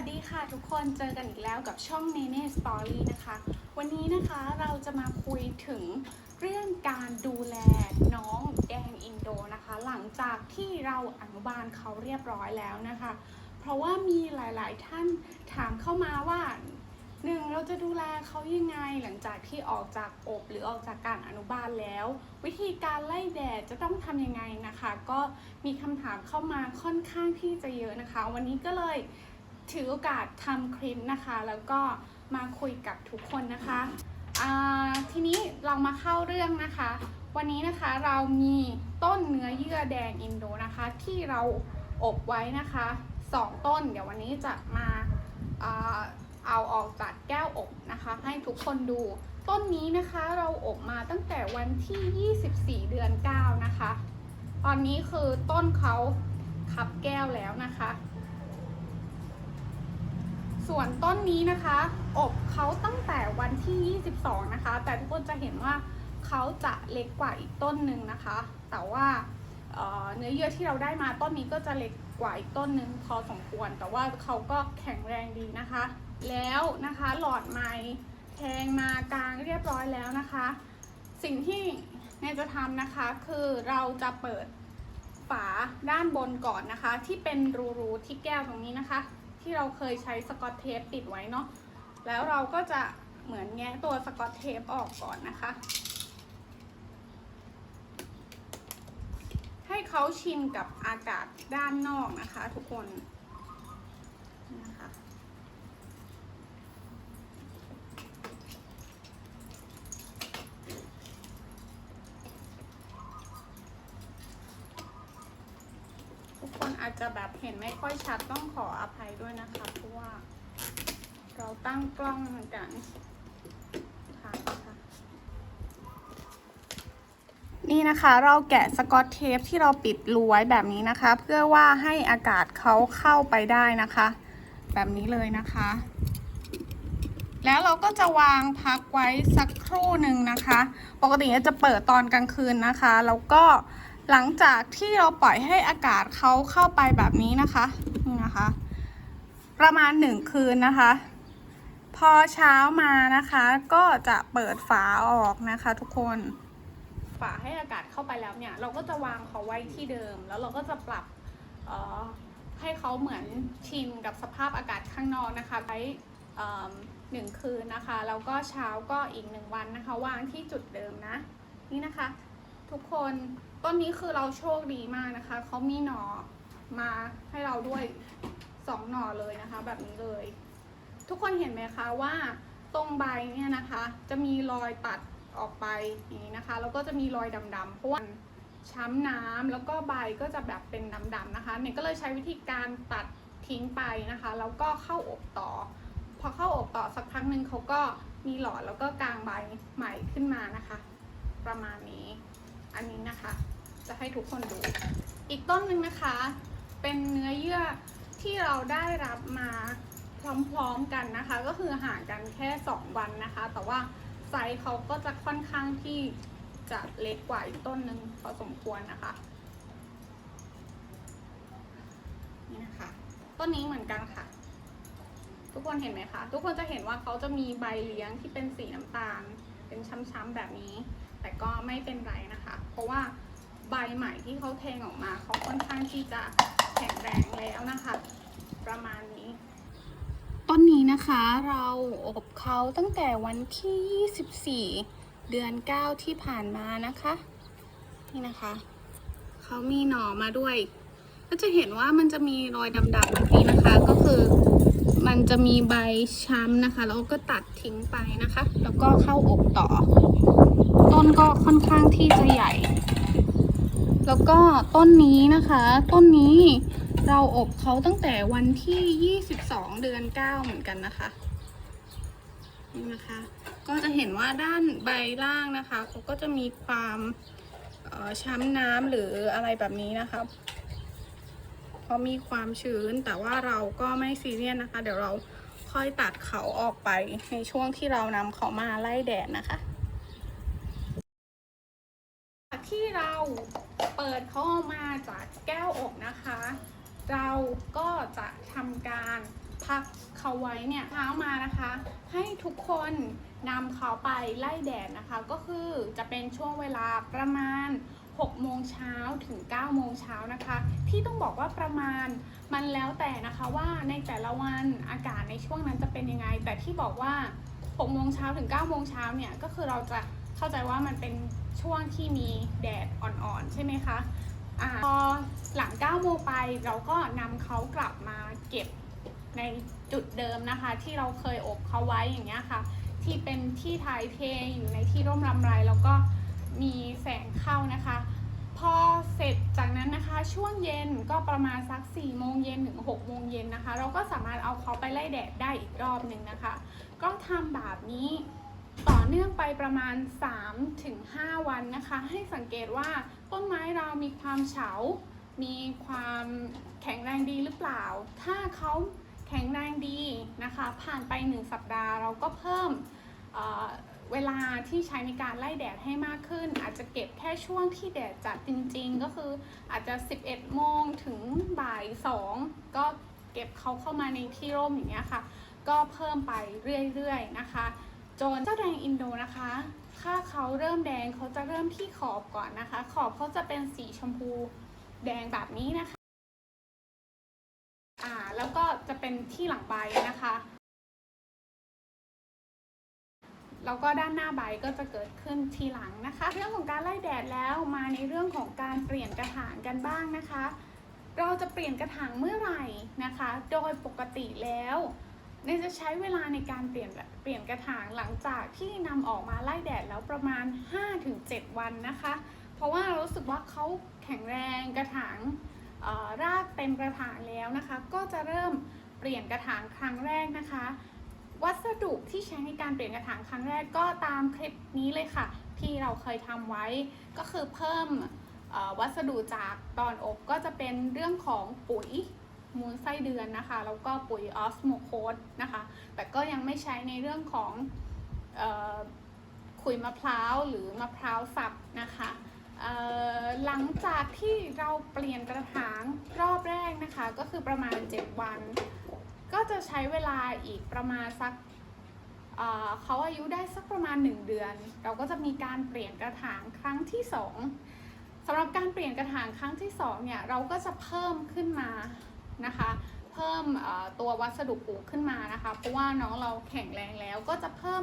วัสดีค่ะทุกคนเจอกันอีกแล้วกับช่อง n นเน่สตอรี่นะคะ วันนี้นะคะเราจะมาคุยถึงเรื่องการดูแลน้องแดงอินโดนะคะ หลังจากที่เราอนุบาลเขาเรียบร้อยแล้วนะคะ เพราะว่ามีหลาย ๆ ท่านถามเข้ามาว่าหนึ่งเราจะดูแลเขายังไงหลังจากที่ออกจากอบหรือออกจากการอนุบาลแล้ว วิธีการไล่แดดจะต้องทำยังไงนะคะ ก็มีคำถามเข้ามาค่อนข้างที่จะเยอะนะคะ วันนี้ก็เลย ถือโอกาสทำคลิปนะคะ แล้วก็มาคุยกับทุกคนนะคะทีนี้เรามาเข้าเรื่องนะคะ วันนี้นะคะเรามีต้นเนื้อเยื่อแดงอินโดนะคะ ที่เราอบไว้นะคะสองต้น เดี๋ยววันนี้จะมาอ่าเอาออกจากแก้วอบนะคะ ให้ทุกคนดูต้นนี้นะคะเราอบมาตั้งแต่วันที่ 24 เดือน 9 นะคะ ตอนนี้คือต้นเขาคับแก้วแล้วนะคะ ส่วนต้นนี้นะคะ อบเขาตั้งแต่วันที่ 22 นะคะ แต่ทุกคนจะเห็นว่าเขาจะเล็กกว่าอีกต้นหนึ่งนะคะ แต่ว่าเเนื้อเยื่อที่เราได้มาต้นนี้ก็จะเล็กกว่าอีกต้นหนึ่งพอสมควร แต่ว่าเขาก็แข็งแรงดีนะคะ แล้วนะคะหลอดไม้แทงมากลางเรียบร้อยแล้วนะคะ สิ่งที่เนจะทำนะคะคือเราจะเปิดฝาด้านบนก่อนนะคะ ที่เป็นรูๆที่แก้วตรงนี้นะคะ ที่เราเคยใช้สกอตเทปติดไว้เนาะแล้วเราก็จะเหมือนแงะตัวสกอตเทปออกก่อนนะคะ ให้เขาชินกับอากาศด้านนอกนะคะทุกคนนะคะ ทุกคนอา จจะแบบเห็นไม่ค่อยชัดต้องขออภัยด้วยนะคะเพราะว่า เราตั้งกล้องเหมือนกันค่ะค่ะนี่นะคะเราแกะสกอตเทปที่เราปิดรูไว้แบบนี้นะคะ เพื่อว่าให้อากาศเขาเข้าไปได้นะคะ แบบนี้เลยนะคะ แล้วเราก็จะวางพักไว้สักครู่หนึ่งนะคะ ปกติจะเปิดตอนกลางคืนนะคะ แล้วก็ หลังจากที่เราปล่อยให้อากาศเขาเข้าไปแบบนี้นะคะนี่นะคะ ประมาณหนึ่งคืนนะคะ พอเช้ามานะคะ ก็จะเปิดฝาออกนะคะ ทุกคนฝาให้อากาศเข้าไปแล้วเนี่ย เราก็จะวางเขาไว้ที่เดิม แล้วเราก็จะปรับออให้เขาเหมือนชินกับสภาพอากาศข้างนอกนะคะไว้หนึ่งคืนนะคะ แล้วก็เช้าก็อีกหนึ่งวันนะคะ วางที่จุดเดิมนะ นี่นะคะ ทุกคน ต้นนี้คือเราโชคดีมากนะคะ เขามีหน่อมาให้เราด้วยสองหน่อเลยนะคะ แบบนี้เลย ทุกคนเห็นไหมคะว่าตรงใบเนี่ยนะคะ จะมีรอยตัดออกไปอย่างนี้นะคะ แล้วก็จะมีรอยดำๆเพราะว่าช้ำน้ำแล้วก็ใบก็จะแบบเป็นดำๆนะคะเนี่ยก็เลยใช้วิธีการตัดทิ้งไปนะคะ แล้วก็เข้าอบต่อ พอเข้าอบต่อสักพักหนึ่งเขาก็มีหลอดแล้วก็กางใบใหม่ขึ้นมานะคะ ประมาณนี้ อันนี้นะคะ จะให้ทุกคนดู อีกต้นหนึ่งนะคะ เป็นเนื้อเยื่อที่เราได้รับมาพร้อมๆกันนะคะ ก็คือห่างกันแค่ 2 วันนะคะ แต่ว่าไซส์เขาก็จะค่อนข้างที่จะเล็กกว่าอีกต้นหนึ่งพอสมควรนะคะนี่นะคะต้นนี้เหมือนกันค่ะ ทุกคนเห็นไหมคะ ทุกคนจะเห็นว่าเขาจะมีใบเลี้ยงที่เป็นสีน้ำตาล เป็นช้ำๆแบบนี้ แต่ก็ไม่เป็นไรนะคะ เพราะว่าใบใหม่ที่เขาแทงออกมาเขาค่อนข้างที่จะแข็งแรงแล้วนะคะ ประมาณนี้ ต้นนี้นะคะเราอบเขาตั้งแต่วันที่ 24 เดือน 9 ที่ผ่านมานะคะ นี่นะคะ เขามีหน่อมาด้วย ก็จะเห็นว่ามันจะมีรอยดำๆแบบนี้นะคะ ก็คือมันจะมีใบช้ำนะคะ แล้วก็ตัดทิ้งไปนะคะ แล้วก็เข้าอบต่อ ต้นก็ค่อนข้างที่จะใหญ่ แล้วก็ต้นนี้นะคะ ต้นนี้เราอบเขาตั้งแต่วันที่ 22 เดือน 9 เหมือนกันนะคะนี่นะคะ ก็จะเห็นว่าด้านใบล่างนะคะเขาก็จะมีความช้ำน้ำหรืออะไรแบบนี้นะคะเพราะมีความชื้นแต่ว่าเราก็ไม่ซีเรียสนะคะ เดี๋ยวเราค่อยตัดเขาออกไปในช่วงที่เรานำเขามาไล่แดดนะคะ ที่เราเปิดเขา ออกมาอบนะคะ เราก็จะทำการพักเขาไว้เนี่ยเช้ามานะคะ ให้ทุกคนนำเขาไปไล่แดดนะคะ ก็คือจะเป็นช่วงเวลาประมาณ6โมงเช้าถึง9โมงเช้านะคะ ที่ต้องบอกว่าประมาณมันแล้วแต่นะคะว่าในแต่ละวันอากาศในช่วงนั้นจะเป็นยังไง แต่ที่บอกว่า6โมงเช้าถึง9โมงเช้าเนี่ยก็คือเราจะเข้าใจว่ามันเป็นช่วงที่มีแดดอ่อนๆใช่ไหมคะ อาพอหลัง9โมงไปเราก็นำเขากลับมาเก็บในจุดเดิมนะคะ ที่เราเคยอบเขาไว้อย่างเงี้ยค่ะ ที่เป็นที่ถ่ายเทอยู่ในที่ร่มรำไรแล้วก็มีแสงเข้านะคะ พอเสร็จจากนั้นนะคะช่วงเย็นก็ประมาณสัก4โมงเย็นถึง6โมงเย็นนะคะ เราก็สามารถเอาเขาไปไล่แดดได้อีกรอบหนึ่งนะคะ ก็ทำแบบนี้ ต่อเนื่องไปประมาณ 3-5ถึงวันนะคะ ให้สังเกตว่าต้นไม้เรามีความเฉา มีความแข็งแรงดีหรือเปล่า ถ้าเขาแข็งแรงดีนะคะ ผ่านไป 1 สัปดาห์เราก็เพิ่มเเวลาที่ใช้ในการไล่แดดให้มากขึ้น อาจจะเก็บแค่ช่วงที่แดดจัดจริง ๆ ก็คืออาจจะ 11 โมงถึงบ่าย 2 ก็เก็บเขาเข้ามาในที่ร่มอย่างเงี้ยค่ะ ก็เพิ่มไปเรื่อยๆนะคะ จนเจ้าแดงอินโดนะคะ ถ้าเขาเริ่มแดงเขาจะเริ่มที่ขอบก่อนนะคะ ขอบเขาจะเป็นสีชมพูแดงแบบนี้นะคะอ่าแล้วก็จะเป็นที่หลังใบนะคะ แล้วก็ด้านหน้าใบก็จะเกิดขึ้นทีหลังนะคะ เรื่องของการไล่แดดแล้วมาในเรื่องของการเปลี่ยนกระถางกันบ้างนะคะ เราจะเปลี่ยนกระถางเมื่อไหร่นะคะ โดยปกติแล้ว เนยจะใช้เวลาในการเปลี่ยนเปลี่ยนกระถางหลังจากที่นำออกมาไล่แดดแล้วประมาณ 5-7 วันนะคะ เพราะว่าเรารู้สึกว่าเขาแข็งแรงกระถางรากเต็มกระถางแล้วนะคะ ก็จะเริ่มเปลี่ยนกระถางครั้งแรกนะคะ วัสดุที่ใช้ในการเปลี่ยนกระถางครั้งแรกก็ตามคลิปนี้เลยค่ะ ที่เราเคยทำไว้ก็คือเพิ่มวัสดุจากตอนอบก็จะเป็นเรื่องของปุ๋ย มูลไส้เดือนนะคะ แล้วก็ปุ๋ยออสโมโคสนะคะ แต่ก็ยังไม่ใช้ในเรื่องของออขุยมะพร้าวหรือมะพร้าวสับนะคะหลังจากที่เราเปลี่ยนกระถางรอบแรกนะคะ ก็คือประมาณ 7 วัน ก็จะใช้เวลาอีกประมาณสักเเขาอายุได้สักประมาณ 1 เดือน เราก็จะมีการเปลี่ยนกระถางครั้งที่ 2สำหรับการเปลี่ยนกระถางครั้งที่2เนี่ยเราก็จะเพิ่มขึ้นมา นะคะ เพิ่มตัววัสดุปลูกขึ้นมานะคะ เพราะว่าน้องเราแข็งแรงแล้วก็จะเพิ่ม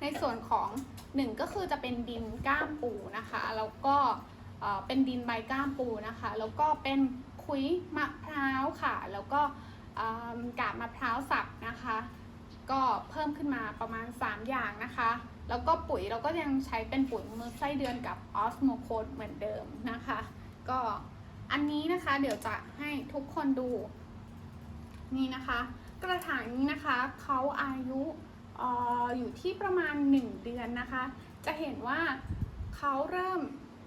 ในส่วนของหนึ่งก็คือจะเป็นดินก้ามปูนะคะแล้วก็เป็นดินใบก้ามปูนะคะ แล้วก็เป็นคุยมะพร้าวค่ะ แล้วก็กาบมะพร้าวสับนะคะ ก็เพิ่มขึ้นมาประมาณ 3 อย่างนะคะ แล้วก็ปุ๋ยเราก็ยังใช้เป็นปุ๋ยมือไส้เดือนกับออสโมโคดเหมือนเดิมนะคะ ก็ อันนี้นะคะเดี๋ยวจะให้ทุกคนดู นี่นะคะ กระถางนี้นะคะเขาอายุอออยู่ที่ประมาณ 1 เดือนนะคะ จะเห็นว่าเขาเริ่ม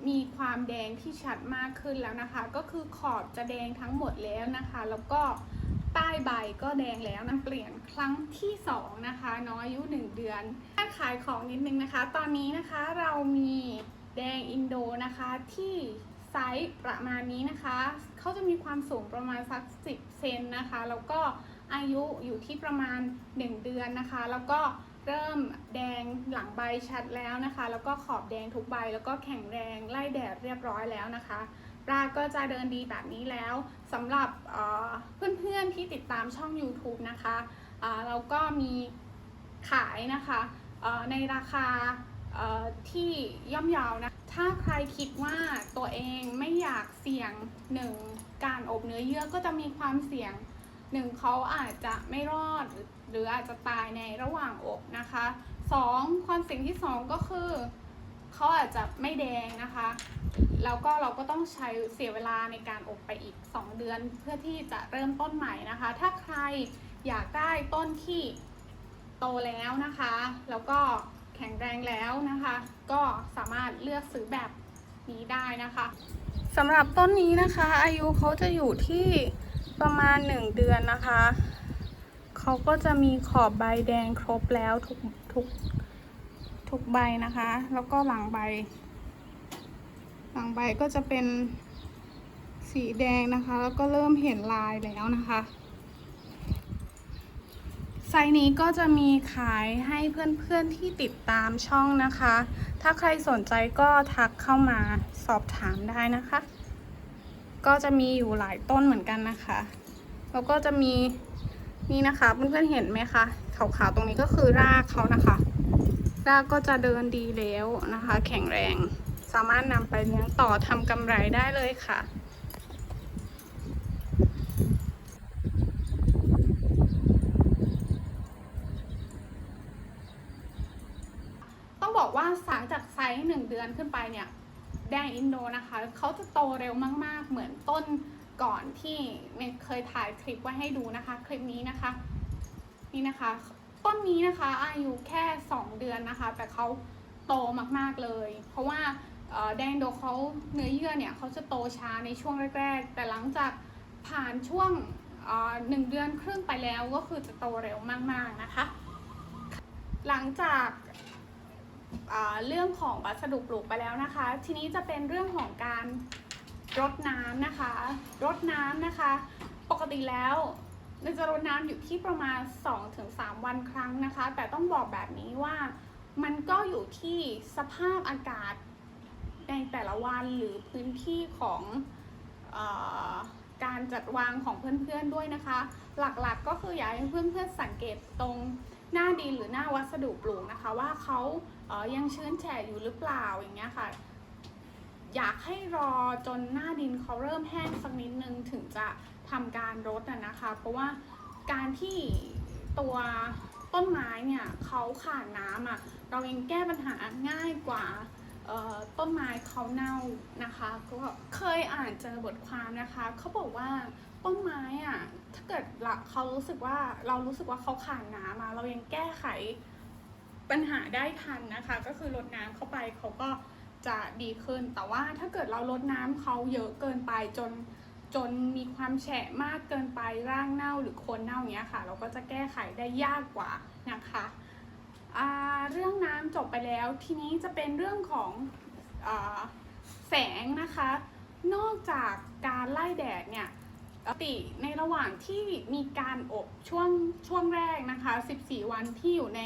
มีความแดงที่ชัดมากขึ้นแล้วนะคะ ก็คือขอบจะแดงทั้งหมดแล้วนะคะ แล้วก็ใต้ใบก็แดงแล้วนะเปลี่ยนครั้งที่สองนะคะ น้องอายุ 1 เดือนกาขายของนิดนึงนะคะ ตอนนี้นะคะเรามีแดงอินโดนะคะที่ ไซส์ประมาณนี้นะคะ เขาจะมีความสูงประมาณสัก 10 เซนนะคะ แล้วก็อายุอยู่ที่ประมาณ 1 เดือนนะคะ แล้วก็เริ่มแดงหลังใบชัดแล้วนะคะ แล้วก็ขอบแดงทุกใบ แล้วก็แข็งแรงไล่แดดเรียบร้อยแล้วนะคะรากก็จะเดินดีแบบนี้แล้วสำหรับเพื่อนๆที่ติดตามช่อง YouTube นะคะเราก็มีขายนะคะในราคาที่ย่อมเยาวนะ ถ้าใครคิดว่าตัวเองไม่อยากเสี่ยงหนึ่งการอบเนื้อเยื่อก็จะมีความเสี่ยงหนึ่งเขาอาจจะไม่รอดหรือออาจจะตายในระหว่างอบนะคะสองความเสี่ยงที่สองก็คือเขาอาจจะไม่แดงนะคะแล้วก็เราก็ต้องใช้เสียเวลาในการอบไปอีก 2 เดือนเพื่อที่จะเริ่มต้นใหม่นะคะ ถ้าใครอยากได้ต้นที่โตแล้วนะคะ แล้วก็ แข็งแรงแล้วนะคะ ก็สามารถเลือกซื้อแบบนี้ได้นะคะสำหรับต้นนี้นะคะ อายุเขาจะอยู่ที่ประมาณ 1 เดือนนะคะเขาก็จะมีขอบใบแดงครบแล้วทุกทุกทุกใบนะคะ แล้วก็หลังใบ หลังใบก็จะเป็นสีแดงนะคะ แล้วก็เริ่มเห็นลายแล้วนะคะ ซส์นี้ก็จะมีขายให้เพื่อนๆที่ติดตามช่องนะคะ ถ้าใครสนใจก็ทักเข้ามาสอบถามได้นะคะ ก็จะมีอยู่หลายต้นเหมือนกันนะคะ แล้วก็จะมีนี่นะคะเพื่อนๆเห็นไหมคะขาวๆตรงนี้ก็คือรากเขานะคะ รากก็จะเดินดีแล้วนะคะ แข็งแรง สามารถนำไปเลี้ยงต่อทำกำไรได้เลยค่ะ ต้องบอกว่าสางจากไซส์หนึ่งเดื อนขึ้นไปเนี่ยแดงอินโดนะคะเขาจะโตเร็วมาก ๆ เหมือนต้นก่อนที่เมย์เคยถ่ายคลิปไว้ให้ดูนะคะ คลิปนี้นะคะ นี่นะคะ ต้นนี้นะคะอายุแค่ 2 เดือนนะคะ แต่เขาโตมากๆเลย เพราะว่าแดงโดเขาเนื้อเยื่อเนี่ยเขาจะโตช้าในช่วงแรก ๆ แต่หลังจากผ่านช่วงหนึ่งเดือนครึ่งไปแล้วก็คือจะโตเร็วมากๆนะคะ หลังจาก เรื่องของวัสดุปลูกไปแล้วนะคะ ทีนี้จะเป็นเรื่องของการรดน้ำนะคะ รดน้ำนะคะ ปกติแล้วเราจะรดน้ำอยู่ที่ประมาณ 2-3 วันครั้งนะคะ แต่ต้องบอกแบบนี้ว่ามันก็อยู่ที่สภาพอากาศในแต่ละวันหรือพื้นที่ของออการจัดวางของเพื่อนๆด้วยนะคะ หลักๆก็คืออยากให้เพื่อนๆสังเกตตรง หน้าดินหรือหน้าวัสดุปลูกนะคะ ว่าเขาเออยังชื้นแฉะอยู่หรือเปล่าอย่างเงี้ยค่ะ อยากให้รอจนหน้าดินเขาเริ่มแห้งสักนิดนึงถึงจะทำการรดนะนะคะ เพราะว่าการที่ตัวต้นไม้เนี่ยเขาขาดน้ำอะเราเองแก้ปัญหาง่ายกว่า ต้นไม้เขาเน่านะคะ ก็เคยอ่านเจอบทความนะคะ เขาบอกว่าต้นไม้อะถ้าเกิดเขารู้สึกว่าเรารู้สึกว่าเขาขาดน้ำอะเรายังแก้ไขปัญหาได้ทันนะคะ ก็คือลดน้ำเข้าไปเขาก็จะดีขึ้น แต่ว่าถ้าเกิดเราลดน้ำเขาเยอะเกินไปจนจนมีความแฉะมากเกินไปร่างเน่าหรือโคนเน่าอย่างเงี้ยค่ะ เราก็จะแก้ไขได้ยากกว่านะคะ เรื่องน้ำจบไปแล้ว ทีนี้จะเป็นเรื่องของอแสงนะคะ นอกจากการไล่แดดเนี่ยติในระหว่างที่มีการอบช่วงช่วงแรกนะคะ 14 วันที่อยู่ใน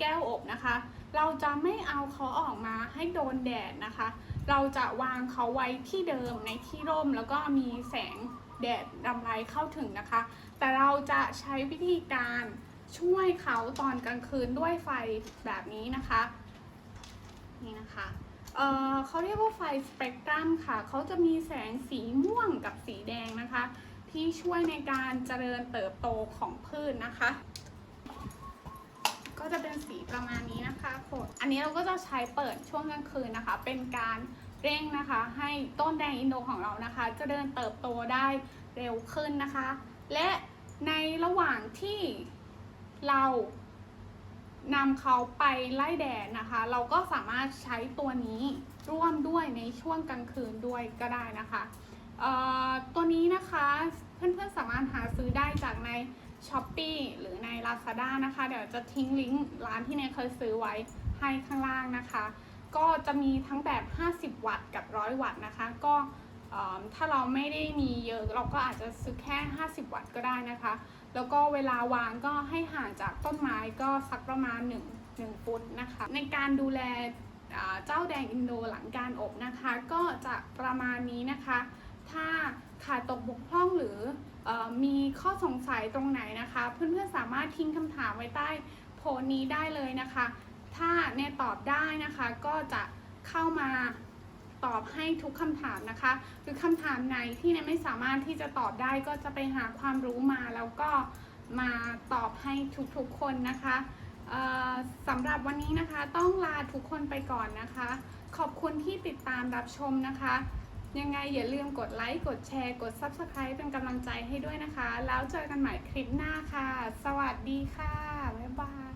แก้วอบนะคะ เราจะไม่เอาเขาออกมาให้โดนแดดนะคะ เราจะวางเขาไว้ที่เดิมในที่ร่มแล้วก็มีแสงแดดรำไรเข้าถึงนะคะ แต่เราจะใช้วิธีการ ช่วยเขาตอนกลางคืนด้วยไฟแบบนี้นะคะ นี่นะคะเเขาเรียกว่าไฟสเปกตรัมค่ะ เขาจะมีแสงสีม่วงกับสีแดงนะคะ ที่ช่วยในการเจริญเติบโตของพืชนะคะ ก็จะเป็นสีประมาณนี้นะคะโคอันนี้เราก็จะใช้เปิดช่วงกลางคืนนะคะ เป็นการเร่งนะคะ ให้ต้นแดงอินโดของเรานะคะจะเดินเติบโตได้เร็วขึ้นนะคะ และในระหว่างที่ เรานำเขาไปไล่แดดนะคะ เราก็สามารถใช้ตัวนี้ร่วมด้วยในช่วงกลางคืนด้วยก็ได้นะคะตัวนี้นะคะเพื่อนๆสามารถหาซื้อได้จากในช้อปปีหรือใน Lazada นะคะ เดี๋ยวจะทิ้งลิงก์ร้านที่เนยเคยซื้อไว้ให้ข้างล่างนะคะ ก็จะมีทั้งแบบ 50 วัตต์กับ 100 วัตต์นะคะ ก็ถ้าเราไม่ได้มีเยอะเราก็อาจจะซื้อแค่ 50 วัตต์ก็ได้นะคะ แล้วก็เวลาวางก็ให้ห่างจากต้นไม้ก็สักประมาณ 1 1ฟุตนะคะ ในการดูแลเจ้าแดงอินโดหลังการอบนะคะ ก็จะประมาณนี้นะคะ ถ้าขาดตกบกพร่องหรืออมีข้อสงสัยตรงไหนนะคะ เพื่อนๆสามารถทิ้งคำถามไว้ใต้โพสนี้ได้เลยนะคะ ถ้าเนี่ยตอบได้นะคะก็จะเข้ามา ตอบให้ทุกคำถามนะคะ หรือคำถามไหนที่เนี่ยไม่สามารถที่จะตอบได้ก็จะไปหาความรู้มาแล้วก็มาตอบให้ทุกๆคนนะคะเอ่อสำหรับวันนี้นะคะต้องลาทุกคนไปก่อนนะคะ ขอบคุณที่ติดตามรับชมนะคะ ยังไงอย่าลืมกดไลค์กดแชร์ กด Subscribe เป็นกำลังใจให้ด้วยนะคะ แล้วเจอกันใหม่คลิปหน้าค่ะ สวัสดีค่ะ บ๊ายบาย